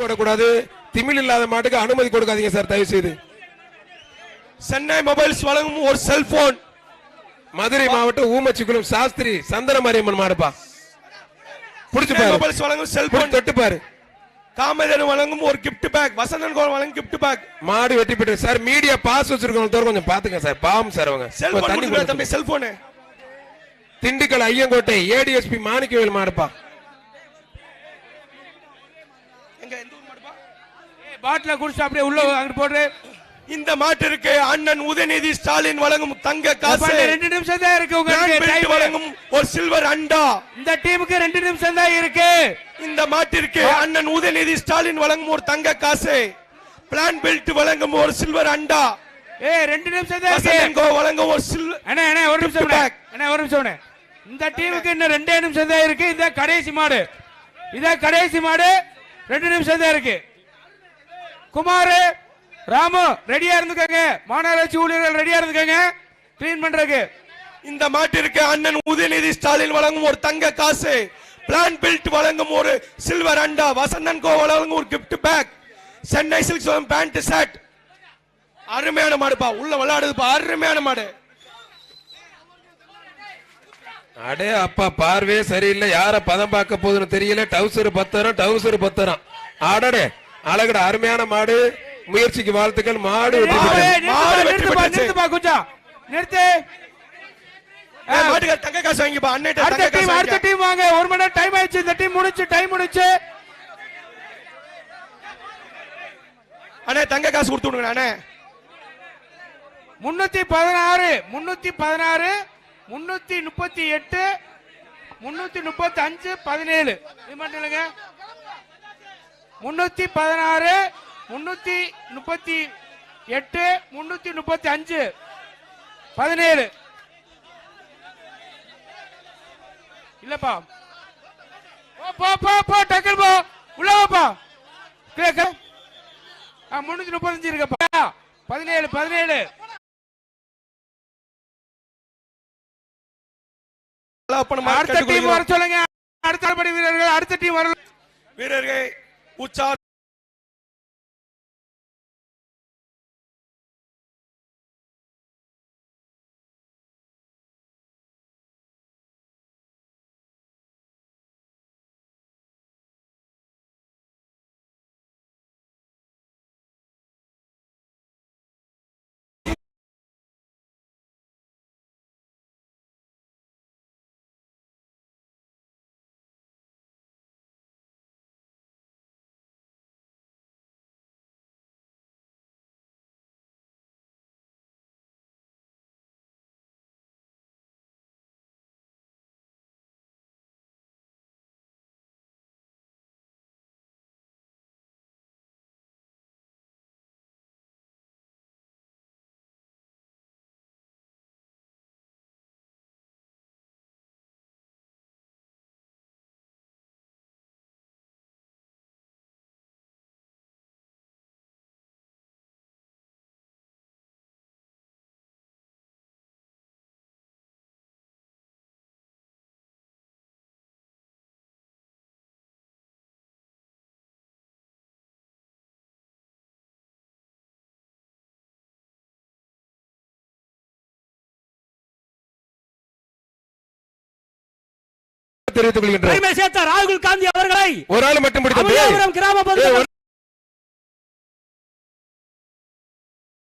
போடக்கூடாது. திமிழ் இல்லாத மாட்டுக்கு அனுமதி கொடுக்காதீங்க சார் தயவு செய்து சென்னை மொபைல்ஸ் வழங்கும் ஒரு செல்போன். மதுரை மாவட்டம் ஊமச்சிக்குளம் சாஸ்திரி சந்தன மாரியம்மன் மாடுப்பா. புடிச்சு பாரு. மொபைல்ஸ் வழங்கும் செல்போன். தொட்டு பாரு. காமதேனு வழங்கும் ஒரு gift பேக் வசந்தன் கோல் வழங்கும் gift பேக் மாடு வெட்டி போட்டு சார் மீடியா பாஸ் வச்சிருக்கவங்க தவிர கொஞ்சம் பாத்துங்க சார். பாவம் சார் அவங்க. செல்போன். தம்பி செல்போனு. திண்டுக்கல் ஐயங்கோட்டை ஏடிஎஸ்பி மாணிக்கவேல் மாடுப்பா. பாட்டில குடிச்சு அப்படியே உள்ள அங்கிட்டு போட்டு இந்த மாட்டிற்கு அண்ணன் உதயநிதி ஸ்டாலின் வழங்கும் தங்க காசு. ரெண்டு நிமிஷம் தான் இருக்கு உங்களுக்கு. வழங்கும் ஒரு சில்வர் அண்டா. இந்த டீமுக்கு ரெண்டு நிமிஷம் தான் இருக்கு. இந்த மாட்டிற்கு அண்ணன் உதயநிதி ஸ்டாலின் வழங்கும் ஒரு தங்க காசு. பிளான் பெல்ட் வழங்கும் ஒரு சில்வர் அண்டா. ஏய் ரெண்டு நிமிஷம் தான் இருக்கு. வழங்கும் ஒரு சில் அண்ணே அண்ணே ஒரு நிமிஷம் அண்ணே. ஒரு நிமிஷம். இந்த டீமுக்கு இன்னும் ரெண்டே நிமிஷம் தான் இருக்கு. இத கடைசி மாடு. இத கடைசி மாடு. ரெண்டு நிமிஷம் தான் இருக்கு. குமார் ராமு ரெடியா இருந்துக்கங்க. மாநகராட்சி ஊழியர்கள் ரெடியா இருந்துக்கங்க. கிளீன் பண்றதுக்கு. இந்த மாட்டிற்கு அண்ணன் உதயநிதி ஸ்டாலின் வழங்கும் ஒரு தங்க காசு. பிளான் பெல்ட் வழங்கும் ஒரு சில்வர் அண்டா வசந்தன் கோ வழங்கும் ஒரு gift pack Chennai silks pant shirt அருமையான மாடுப்பா. உள்ள விளையாடுதுப்பா. அருமையான மாடு. அடே அப்பா பார்வையே சரியில்லை. யார பதம் பார்க்க போகுதுன்னு தெரியல. டவுசர் பத்தரம் டவுசர் பத்தரம். ஆடடே அழகுட அருமையான மாடு. முயற்சிக்கு வாழ்த்துக்கள். மாடு கொஞ்சம் நிறுத்து தங்க காசு வாங்கிப்பா. அண்ணன் அடுத்த தங்க டீம் காசு அடுத்த வாங்கிக்க. டீம் வாங்க. ஒரு மணி நேரம் டைம் ஆயிடுச்சு. இந்த டீம் முடிச்சு டைம் முடிச்சு. அண்ணே தங்க காசு கொடுத்து விடுங்க அண்ணே. முன்னூத்தி பதினாறு முன்னூத்தி பதினாறு முன்னூத்தி முப்பத்தி எட்டு முன்னூத்தி முப்பத்தி அஞ்சு பதினேழு. இது மட்டும் இல்லைங்க. முன்னூத்தி பதினாறு முன்னூத்தி முப்பத்தி எட்டு முன்னூத்தி முப்பத்தி அஞ்சு. பதினேழு. இல்லப்பா. போ, போ போ டக்கல் போ. உள்ள வாப்பா. கேக்க முன்னூத்தி முப்பத்தஞ்சு இருக்கப்பா. பதினேழு பதினேழு. அடுத்த டீம். வர சொல்லுங்க. அடுத்த வீரர்கள் அடுத்த டீம் வர வீரர்கள் उच्चार தெரிவித்துக் சேர்த்த ராகுல் காந்தி அவர்களை ஒரு ஆள் மட்டும் பிடித்த அமலாபுரம் கிராம